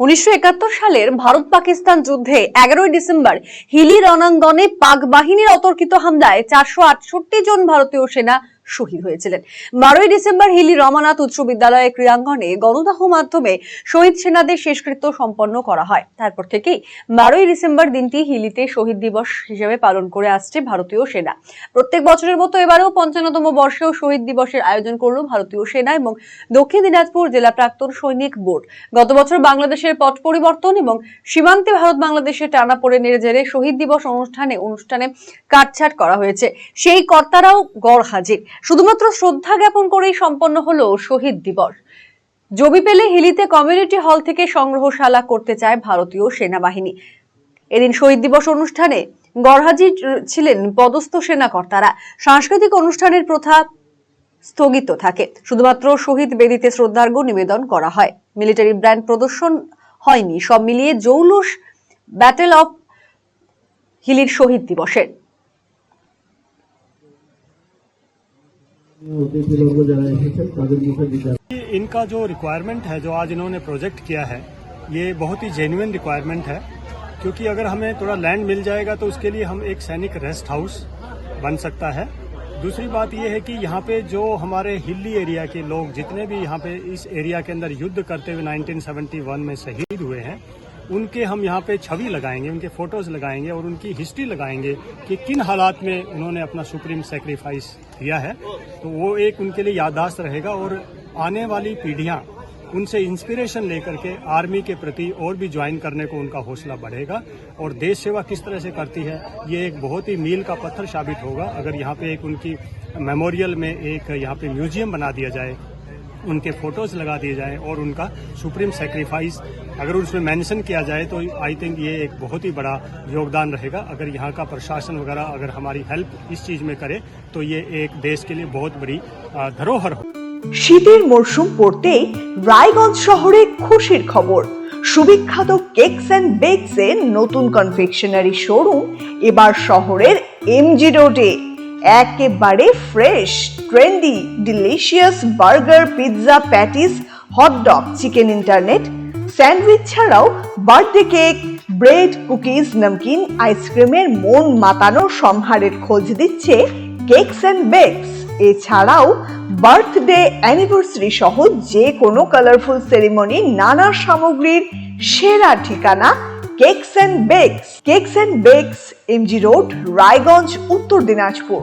উনিশশো একাত্তর সালের ভারত পাকিস্তান যুদ্ধে এগারোই ডিসেম্বর হিলি রণাঙ্গনে পাক বাহিনীর অতর্কিত হামলায় চারশো আটষট্টি জন ভারতীয় সেনা শহীদ হয়েছিলেন। বারোই ডিসেম্বর হিলি রমানাথ উচ্চ বিদ্যালয়ের ক্রীড়াঙ্গনে গণদাহ মাধ্যমে শহীদ সেনাদের শেষকৃত্য সম্পন্ন করা হয়। তারপর থেকেই বারোই ডিসেম্বর দিনটি হিলিতে শহীদ দিবস হিসেবে পালন করে আসছে ভারতীয় সেনা। প্রত্যেক বছরের মতো এবারেও পঞ্চান্নতম বর্ষেও শহীদ দিবসের আয়োজন করল ভারতীয় সেনা এবং দক্ষিণ দিনাজপুর জেলা প্রাক্তন সৈনিক বোর্ড। গত বছর বাংলাদেশের পট পরিবর্তন এবং সীমান্তে ভারত বাংলাদেশের টানাপোড়েনের জেরে শহীদ দিবস অনুষ্ঠানে অনুষ্ঠানে কাটছাট করা হয়েছে। সেই কর্তারাও গড় হাজির। শুধুমাত্র শ্রদ্ধা জ্ঞাপন করেই সম্পন্ন হলো শহীদ দিবস। জবি পেলে হিলিতে কমিউনিটি হল থেকে সংগ্রহশালা করতে চায় ভারতীয় সেনাবাহিনী। এদিন শহীদ দিবস অনুষ্ঠানে গড়হাজির ছিলেন পদস্থ সেনা কর্তারা সাংস্কৃতিক অনুষ্ঠানের প্রথা স্থগিত থাকে। শুধুমাত্র শহীদ বেদিতে শ্রদ্ধার্ঘ্য নিবেদন করা হয়। মিলিটারি ব্র্যান্ড প্রদর্শন হয়নি। সব মিলিয়ে জৌলুস ব্যাটেল অফ হিলির শহীদ দিবসের इनका जो रिक्वायरमेंट है, जो आज इन्होंने प्रोजेक्ट किया है, ये बहुत ही जेन्यून रिक्वायरमेंट है। क्योंकि अगर हमें थोड़ा लैंड मिल जाएगा तो उसके लिए हम एक सैनिक रेस्ट हाउस बन सकता है। दूसरी बात यह है कि यहाँ पे जो हमारे हिली एरिया के लोग, जितने भी यहाँ पे इस एरिया के अंदर युद्ध करते हुए 1971 में शहीद हुए हैं उनके हम यहाँ पे छवि लगाएँगे, उनके फ़ोटोज़ लगाएँगे और उनकी हिस्ट्री लगाएँगे कि किन हालात में उन्होंने अपना सुप्रीम सेक्रीफाइस दिया है। तो वो एक उनके लिए याददाश्त रहेगा और आने वाली पीढ़ियाँ उनसे इंस्पिरेशन लेकर के आर्मी के प्रति और भी ज्वाइन करने को उनका हौसला बढ़ेगा। और देश सेवा किस तरह से करती है, ये एक बहुत ही मील का पत्थर साबित होगा। अगर यहाँ पे एक उनकी मेमोरियल में एक यहाँ पे म्यूज़ियम बना दिया जाए उनके फोटोज लगा दिए जाएं और उनका सुप्रीम सेक्रीफाइस अगर उसमें मेंशन किया जाए तो आई थिंक ये एक बहुत ही बड़ा योगदान रहेगा अगर यहाँ का प्रशासन वगैरह अगर हमारी हेल्प इस चीज़ में करे तो ये एक देश के लिए बहुत बड़ी अ, धरोहर हो শীতের মরশুম পড়তেই রায়গঞ্জ শহরে খুশির খবর সুবিখ্যাত কেকস অ্যান্ড বেকস এর নতুন কনফেকশনারি শোরুম এবার শহরের এমজি রোডে একেবারে fresh trendy delicious burger pizza patties hot dog chicken internet sandwich ছাড়াও birthday cake bread cookies namkeen আইসক্রিমের মন মাতানো সম্হারের খোঁজ দিচ্ছে কেকস অ্যান্ড বেকস এছাড়াও বার্থডে অ্যানিভার্সারি সহ যে কোনো কালারফুল সেরিমনি নানা সামগ্রীর সেরা ঠিকানা cakes and bakes cakes and bakes MG road Raiganj Uttar Dinajpur.